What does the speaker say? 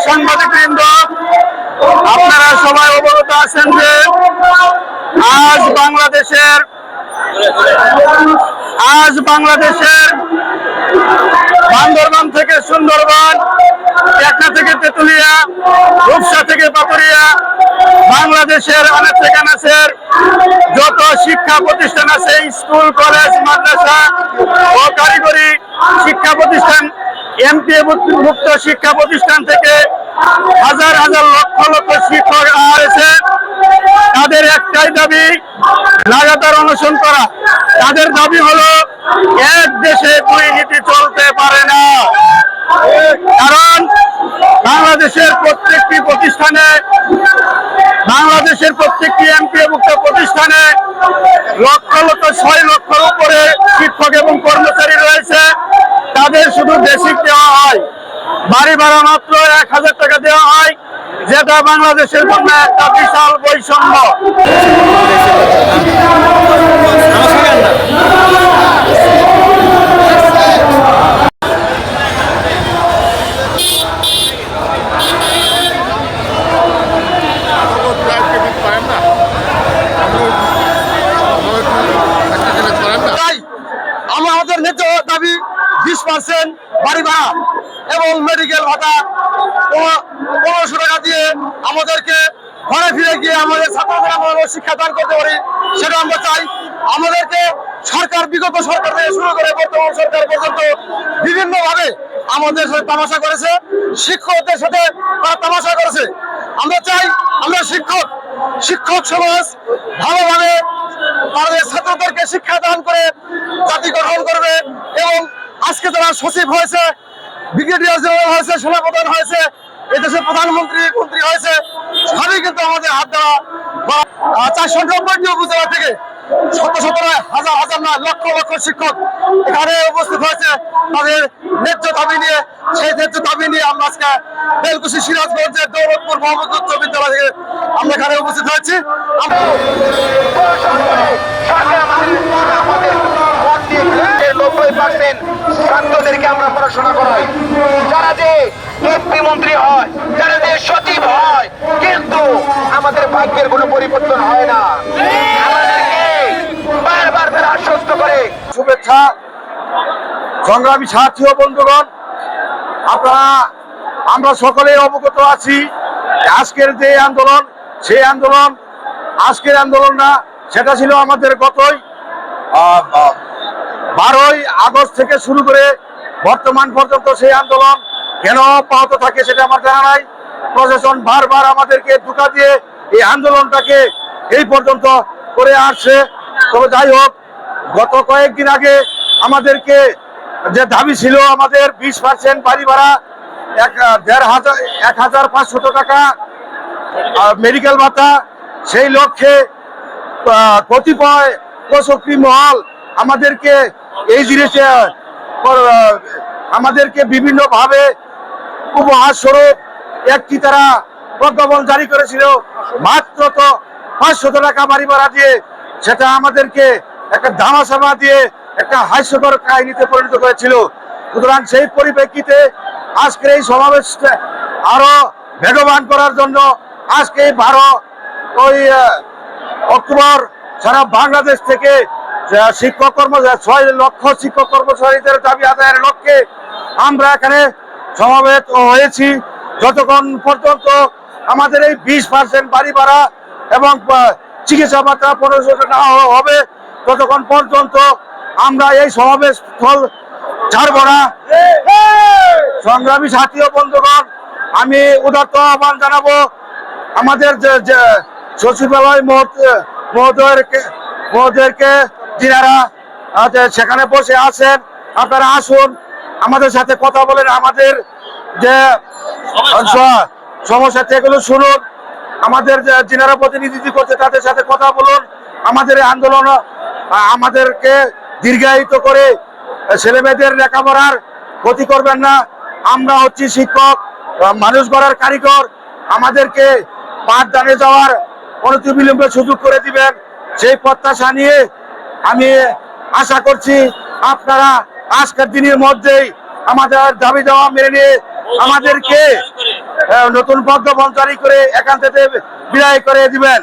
বৃন্দ আপনারা সবাই অবগত আছেন যে আজ বাংলাদেশের আজ বাংলাদেশের বান্দরবান থেকে সুন্দরবন টেকনা থেকে তেতুলিয়া, রূপসা থেকে পাতুরিয়া বাংলাদেশের অনেক কানাসের যত শিক্ষা প্রতিষ্ঠান আছে, স্কুল, কলেজ, মাদ্রাসা ও কারিগরি শিক্ষা প্রতিষ্ঠান এমপি মুক্ত শিক্ষা প্রতিষ্ঠান থেকে হাজার হাজার লক্ষ লক্ষ শিক্ষক আছে তাদের একটাই দাবি, লাগাতার অনশন করা। তাদের দাবি হলো, এক দেশে দুই নীতি চলতে পারে না। কারণ বাংলাদেশের প্রত্যেকটি প্রতিষ্ঠানে, বাংলাদেশের প্রত্যেকটি এমপিভুক্ত প্রতিষ্ঠানে লক্ষ লক্ষ, ছয় লক্ষর উপরে বাড়ি ভাড়া মাত্র এক হাজার টাকা দেওয়া হয়, যেটা বাংলাদেশের জন্য একটা বিশাল বৈষম্য। আমাদের ন্যায্য দাবি বিশ পার্সেন্ট বাড়ি ভাড়া এবং মেডিকেল ভাতা পনেরো- পনেরোশো টাকা দিয়ে আমাদেরকে ঘরে ফিরে গিয়ে আমাদের ছাত্রদের আমরা শিক্ষা দান করতে পারি, সেটা আমরা চাই। আমাদেরকে সরকার, বিগত সরকার থেকে শুরু করে বর্তমান সরকার পর্যন্ত বিভিন্ন ভাবে আমাদের সাথে তামাশা করেছে, শিক্ষকদের সাথে তারা তামাশা করেছে। আমরা চাই আমরা শিক্ষক শিক্ষক সমাজ ভালোভাবে তাদের ছাত্রদেরকে শিক্ষা দান করে জাতি গঠন করবে এবং আজকে তারা সচিব হয়েছে, ব্রিগেডিয়ার জেনারেল হয়েছে, সেনাপ্রধান হয়েছে, এদেশের প্রধানমন্ত্রী, মন্ত্রী হয়েছে, সবই কিন্তু আমাদের হাত দেওয়া চারশো নব্বইটি উপজেলা থেকে শত শত হাজার হাজার না লক্ষ লক্ষ শিক্ষক এখানে উপস্থিত হয়েছে। তাদের ন্যায্য দাবি নিয়ে, সেই ন্যায্য দাবি নিয়ে আমরা আজকে বেলকুশি সিরাজগঞ্জের দৌলতপুর মোহাম্মদ উচ্চ বিদ্যালয় থেকে আমরা এখানে উপস্থিত হয়েছি আমরা নব্বই পার্সেন্ট ছাত্রদেরকে আমরা পড়াশোনা করাই যারা যে এমপি মন্ত্রী হয় যারা যে সচিব হয় কিন্তু আমাদের ভাগ্যের কোনো পরিবর্তন হয় না আমাদেরকে বারবার তারা আশ্বস্ত করে শুভেচ্ছা সংগ্রামী সাথী ও বন্ধুগণ, আপনারা, আমরা সকলে অবগত আছি আজকের যে আন্দোলন, সেই আন্দোলন, আজকের আন্দোলন না, সেটা ছিল আমাদের গতই বারোই আগস্ট থেকে শুরু করে বর্তমান পর্যন্ত সেই আন্দোলন কেন অব্যাহত থাকে সেটা আমার জানা নাই। প্রশাসন বারবার আমাদেরকে ধোকা দিয়ে এই আন্দোলনটাকে এই পর্যন্ত করে আসছে। তবে যাই হোক, গত কয়েকদিন আগে আমাদেরকে যে দাবি ছিল আমাদের বিশ পার্সেন্ট বাড়ি ভাড়া, এক দেড় হাজার, এক হাজার পাঁচশত টাকা মেডিকেল ভাতা, সেই লক্ষ্যে কতিপয় প্রশক্তি মহল আমাদেরকে এই জিনিসে আমাদেরকে বিভিন্নভাবে উপহার স্বরূপ একটি তারা প্রজ্ঞাপন জারি করেছিল। মাত্র তো পাঁচশত টাকা বাড়ি ভাড়া দিয়ে সেটা আমাদেরকে একটা ধামাচাপা দিয়ে একটা হাস্যকর কাহিনীতে পরিণত করেছিল সুতরাং সেই পরিপ্রেক্ষিতে আজকের এই সমাবেশ আরও বেগবান করার জন্য আজকে বারো, ওই অক্টোবর সারা বাংলাদেশ থেকে শিক্ষক কর্মচারী ছয় লক্ষ শিক্ষক কর্মচারীদের দাবি আদায়ের লক্ষ্যে আমরা এখানে সমাবেত হয়েছি। যতক্ষণ পর্যন্ত আমাদের এই বিশ পার্সেন্ট বাড়ি ভাড়া এবং চিকিৎসা ভাতা পনেরোশো টাকা হবে, ততক্ষণ পর্যন্ত আমরা এই সমাবেশ স্থল ছাড়ব না। সংগ্রামী সাথী ও বন্ধুগণ আমি উদাত্ত আহ্বান জানাব আমাদের যে সচিবালয় মহোদ- মহোদয়কে মহোদয়কে যিনারা সেখানে বসে আছেন আপনারা আসুন আমাদের সাথে কথা বলেন আমাদের যে সমস্যা। সেগুলো শুনুন আমাদের যে যিনারা প্রতিনিধিত্ব করছে তাদের সাথে কথা বলুন আমাদের আন্দোলন আমাদেরকে দীর্ঘায়িত করে ছেলে মেয়েদের লেখাপড়ার ক্ষতি করবেন না। আমরা হচ্ছি শিক্ষক, মানুষ গড়ার কারিগর। আমাদেরকে পাঠদানে যাওয়ার অনতিবিলম্বে সুযোগ করে দিবেন। সেই প্রত্যাশা নিয়ে আমি আশা করছি আপনারা আজকের দিনের মধ্যেই আমাদের দাবি দেওয়া মেনে নিয়ে আমাদেরকে নতুন প্রজ্ঞাপন জারি করে এখান থেকে বিদায় করে দিবেন।